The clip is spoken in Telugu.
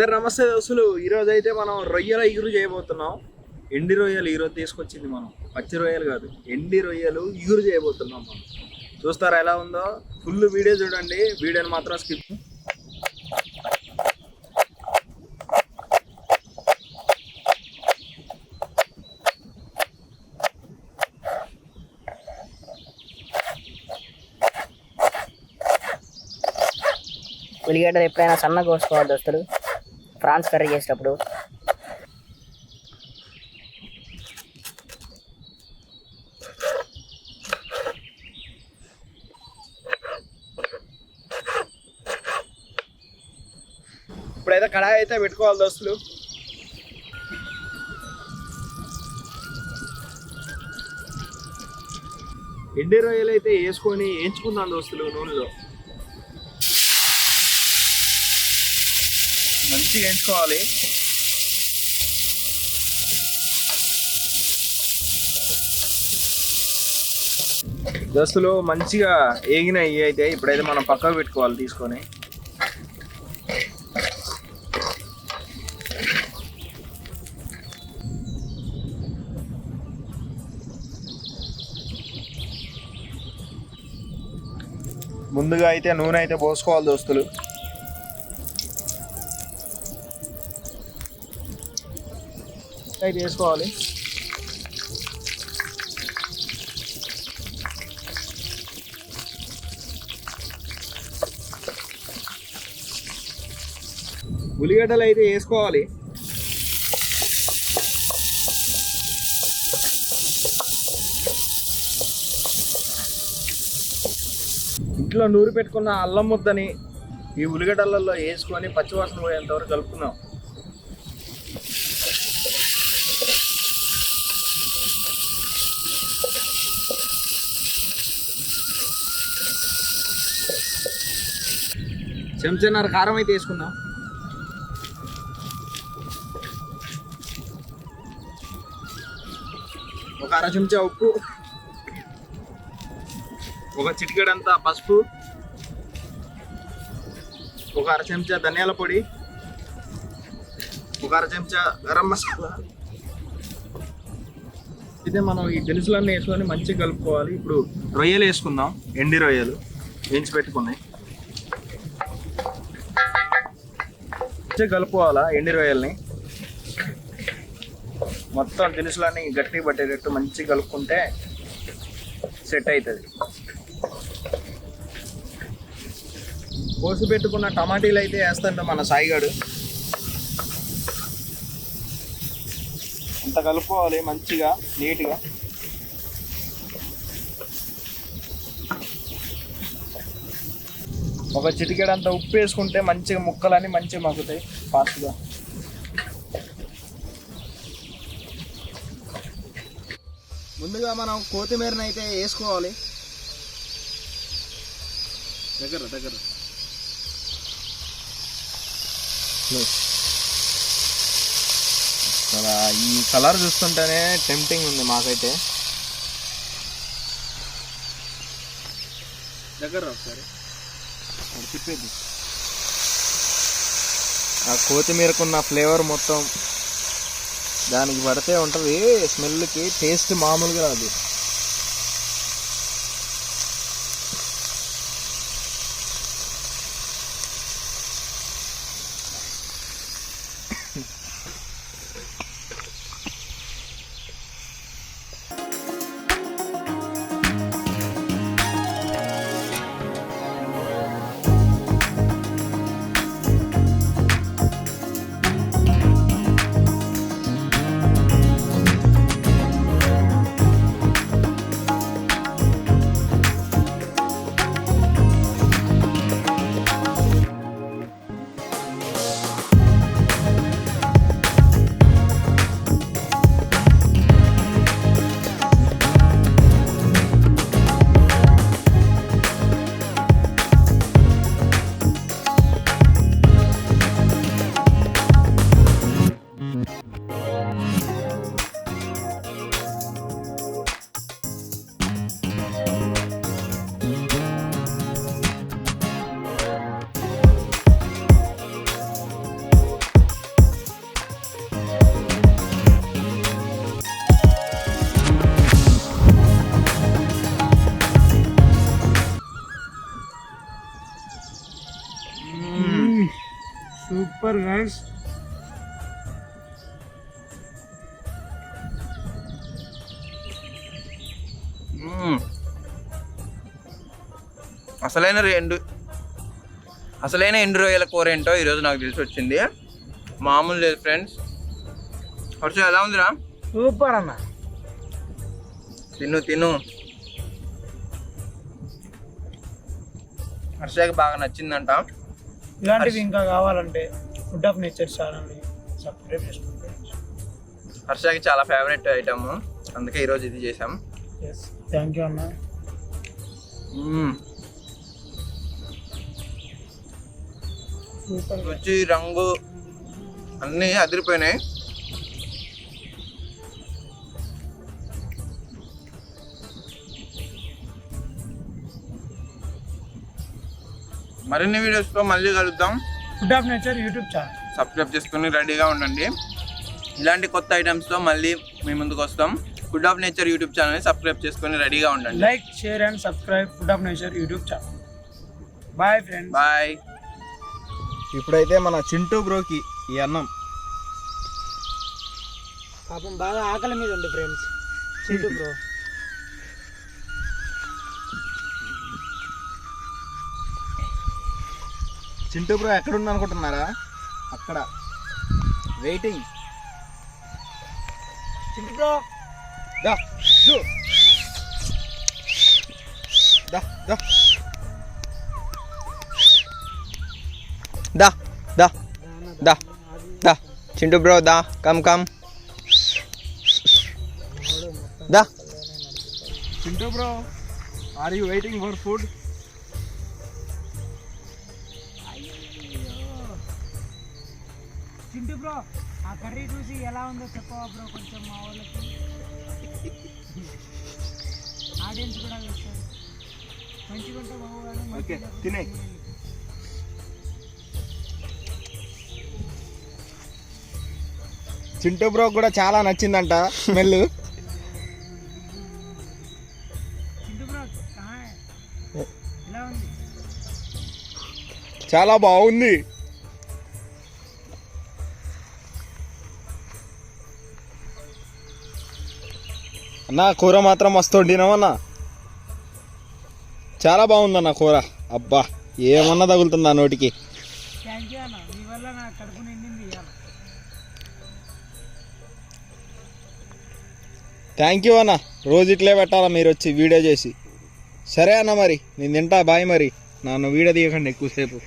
సార్ నమస్తే దోస్తులు. ఈరోజు అయితే మనం రొయ్యల ఈగురు చేయబోతున్నాం. ఎండి రొయ్యలు ఈరోజు తీసుకొచ్చింది మనం. పచ్చి రొయ్యలు కాదు ఎండి రొయ్యలు ఈగురు చేయబోతున్నాం మనం. చూస్తారా ఎలా ఉందో? ఫుల్ వీడియో చూడండి. వీడియోని మాత్రం స్కిప్ ఉల్లిగడ్డలు ఎప్పుడైనా సన్నగా కోసుకోవాలి దోస్తులు. ఫ్రాన్స్ కర్రీ చేసేటప్పుడు. ఇప్పుడైతే కడాయి అయితే పెట్టుకోవాలి దోస్తులు. ఎండి రొయ్యలు అయితే వేసుకొని వేయించుకుందాం దోస్తులు నూనెలో. మంచిగా వేయించుకోవాలి. దోస్తులు మంచిగా ఏగిన ఇవి అయితే. ఇప్పుడైతే మనం పక్కకు పెట్టుకోవాలి తీసుకొని. ముందుగా అయితే నూనె అయితే పోసుకోవాలి దోస్తులు. అయితే వేసుకోవాలి. ఉల్లిగడ్డలు అయితే వేసుకోవాలి. ఇంట్లో నూరి పెట్టుకున్న అల్లం ముద్దని ఈ ఉల్లిగడ్డలలో వేసుకొని పచ్చివాసన పోయేంతవరకు కలుపుకున్నాం చెంచన్నర కారం అయితే వేసుకుందాం. ఒక అర చెంచా ఉప్పు ఒక చిటికెడంతా పసుపు ఒక అర చెంచా ధనియాల పొడి ఒక అర చెంచా గరం మసాలా. అయితే మనం ఈ దినుసులన్నీ వేసుకొని మంచిగా కలుపుకోవాలి. ఇప్పుడు రొయ్యలు వేసుకుందాం ఎండి రొయ్యలు వేయించి పెట్టుకున్నాయి. మంచిగా కలుపుకోవాలా ఎండి రొయ్యల్ని? మొత్తం దినుసులన్నీ గట్టి పట్టేటట్టు మంచిగా కలుపుకుంటే సెట్ అవుతుంది కోసి పెట్టుకున్న టమాటీలు అయితే వేస్తాడు మన సాయిగాడు. అంత కలుపుకోవాలి మంచిగా నీట్గా. ఒక చిటికెడంత ఉప్పు వేసుకుంటే మంచిగా ముక్కలన్నీ మంచిగా మగ్గుతాయి. ఫాస్ట్గా ముందుగా మనం కొత్తిమీరని అయితే వేసుకోవాలి. దగ్గర దగ్గర. చాలా ఈ కలర్ చూస్తుంటేనే టెంప్టింగ్ ఉంది మాకైతే. దగ్గర ఒకసారి. తిప్పేది. ఆ కొత్తిమీరకున్న ఫ్లేవర్ మొత్తం దానికి పడితే ఉంటుంది. స్మెల్కి టేస్ట్ మామూలుగా రాదు. Super guys. అసలైన ఎండు అసలైన ఎండు రొయ్యల కూర ఏంటో ఈరోజు నాకు తెలిసి వచ్చింది. మామూలు లేదు ఫ్రెండ్స్. వర్ష ఎలా ఉందిరా? సూపర్ అన్న. తిను తిను. హర్షకి బాగా నచ్చిందంట. ఇలాంటివి ఇంకా కావాలంటే ఫుడ్ ఆఫ్ నేచర్ ఛానల్ని సబ్స్క్రైబ్ హర్షకి చాలా ఫేవరెట్ ఐటమ్ అందుకే ఈరోజు ఇది చేసాం ఎస్ థ్యాంక్ యూ అన్న. రుచి రంగు అన్నీ అదిరిపోయినాయి. మరిన్ని వీడియోస్తో మళ్ళీ కలుద్దాం. Food of nature YouTube channel subscribe చేసుకుని రెడీగా ఉండండి. ఇలాంటి కొత్త ఐటమ్స్తో మళ్ళీ మీ ముందుకు వస్తాం. ఫుడ్ ఆఫ్ నేచర్ యూట్యూబ్ ఛానల్ని సబ్స్క్రైబ్ చేసుకుని రెడీగా ఉండండి. Like share and subscribe food of nature YouTube channel bye friends bye ఇప్పుడైతే మన చింటూ బ్రోకి ఈ అన్నం. పాపం బాగా ఆకలి మీద ఉంది friends Chintu bro. Chintu bro ఎక్కడుంది అనుకుంటున్నారా అక్కడ. Waiting Chintu bro! దా దా దా. దా దా దా దా. చింటూ బ్రో దా come come. The. Chintu bro are you waiting for food Chintu bro. ఆ కర్రీ చూసి ఎలా ఉందో చెప్పవా బ్రో కొంచెం మా వాళ్ళకి. ఆడియన్స్ కూడా చూస్తారు మంచిగా ఉంటే బాగుగాను ఓకే తినే. చింటూ బ్రో కూడా చాలా నచ్చిందంట. స్మెల్. చింటూ బ్రో కహా హై? ఎలా ఉంది? చాలా బాగుంది. అన్న కూర మాత్రం మస్తు వండినామన్నా చాలా బాగుందన్న కూర. అబ్బా ఏమన్నా తగులుతుందా నోటికి? థ్యాంక్ యూ అన్న థ్యాంక్ యూ అన్న. రోజు ఇట్లే పెట్టాలా మీరు వచ్చి వీడియో చేసి. సరే అన్న మరి నేను తింటా బాయ్ మరి. నన్ను వీడియో తీయకండి ఎక్కువసేపు.